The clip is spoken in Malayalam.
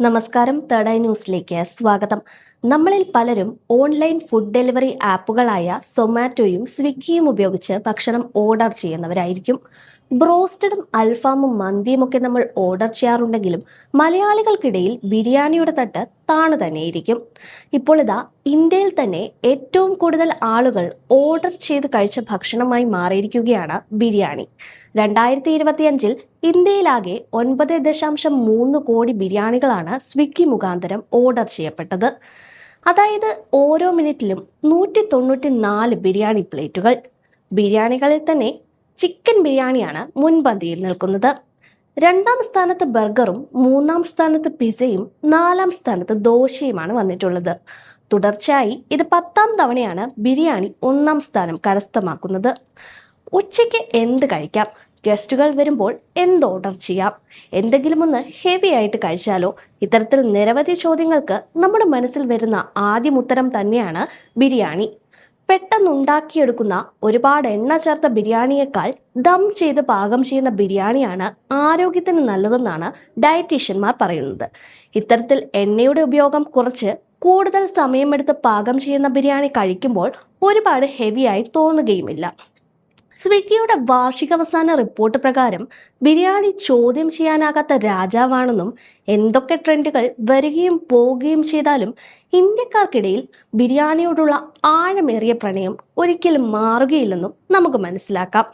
നമസ്കാരം തേർഡ് ഐ ന്യൂസിലേക്ക് സ്വാഗതം. നമ്മളിൽ പലരും ഓൺലൈൻ ഫുഡ് ഡെലിവറി ആപ്പുകളായ സൊമാറ്റോയും സ്വിഗ്ഗിയും ഉപയോഗിച്ച് ഭക്ഷണം ഓർഡർ ചെയ്യുന്നവരായിരിക്കും. ബ്രോസ്റ്റഡും അൽഫാമും മന്തിയും ഒക്കെ നമ്മൾ ഓർഡർ ചെയ്യാറുണ്ടെങ്കിലും മലയാളികൾക്കിടയിൽ ബിരിയാണിയുടെ തട്ട് താണു തന്നെയിരിക്കും. ഇപ്പോൾ ഇതാ ഇന്ത്യയിൽ തന്നെ ഏറ്റവും കൂടുതൽ ആളുകൾ ഓർഡർ ചെയ്ത് കഴിച്ച ഭക്ഷണമായി മാറിയിരിക്കുകയാണ് ബിരിയാണി. രണ്ടായിരത്തി ഇരുപത്തിയഞ്ചിൽ ഇന്ത്യയിലാകെ ഒൻപത് ദശാംശം മൂന്ന് കോടി ബിരിയാണികളാണ് സ്വിഗ്ഗി മുഖാന്തരം ഓർഡർ ചെയ്യപ്പെട്ടത്. അതായത് ഓരോ മിനിറ്റിലും നൂറ്റി തൊണ്ണൂറ്റി നാല് ബിരിയാണി പ്ലേറ്റുകൾ. ബിരിയാണികളിൽ തന്നെ ചിക്കൻ ബിരിയാണിയാണ് മുൻപന്തിയിൽ നിൽക്കുന്നത്. രണ്ടാം സ്ഥാനത്ത് ബർഗറും മൂന്നാം സ്ഥാനത്ത് പിസയും നാലാം സ്ഥാനത്ത് ദോശയുമാണ് വന്നിട്ടുള്ളത്. തുടർച്ചയായി ഇത് പത്താം തവണയാണ് ബിരിയാണി ഒന്നാം സ്ഥാനം കരസ്ഥമാക്കുന്നത്. ഉച്ചയ്ക്ക് എന്ത് കഴിക്കാം? ഗസ്റ്റുകൾ വരുമ്പോൾ എന്ത് ഓർഡർ ചെയ്യാം? എന്തെങ്കിലും ഒന്ന് ഹെവി ആയിട്ട് കഴിച്ചാലോ? ഇത്തരത്തിൽ നിരവധി ചോദ്യങ്ങൾക്ക് നമ്മുടെ മനസ്സിൽ വരുന്ന ആദ്യം ഉത്തരം തന്നെയാണ് ബിരിയാണി. പെട്ടെന്നുണ്ടാക്കിയെടുക്കുന്ന ഒരുപാട് എണ്ണ ചേർത്ത ബിരിയാണിയേക്കാൾ ദം ചെയ്ത് പാകം ചെയ്യുന്ന ബിരിയാണിയാണ് ആരോഗ്യത്തിന് നല്ലതെന്നാണ് ഡയറ്റീഷ്യന്മാർ പറയുന്നത്. ഇത്തരത്തിൽ എണ്ണയുടെ ഉപയോഗം കുറച്ച് കൂടുതൽ സമയമെടുത്ത് പാകം ചെയ്യുന്ന ബിരിയാണി കഴിക്കുമ്പോൾ ഒരുപാട് ഹെവിയായി തോന്നുകയുമില്ല. സ്വിഗ്ഗിയുടെ വാർഷികാവസാന റിപ്പോർട്ട് പ്രകാരം ബിരിയാണി ചോദ്യം ചെയ്യാനാകാത്ത രാജാവാണെന്നും എന്തൊക്കെ ട്രെൻഡുകൾ വരികയും പോവുകയും ചെയ്താലും ഇന്ത്യക്കാർക്കിടയിൽ ബിരിയാണിയോടുള്ള ആഴമേറിയ പ്രണയം ഒരിക്കലും മാറുകയില്ലെന്നും നമുക്ക് മനസ്സിലാക്കാം.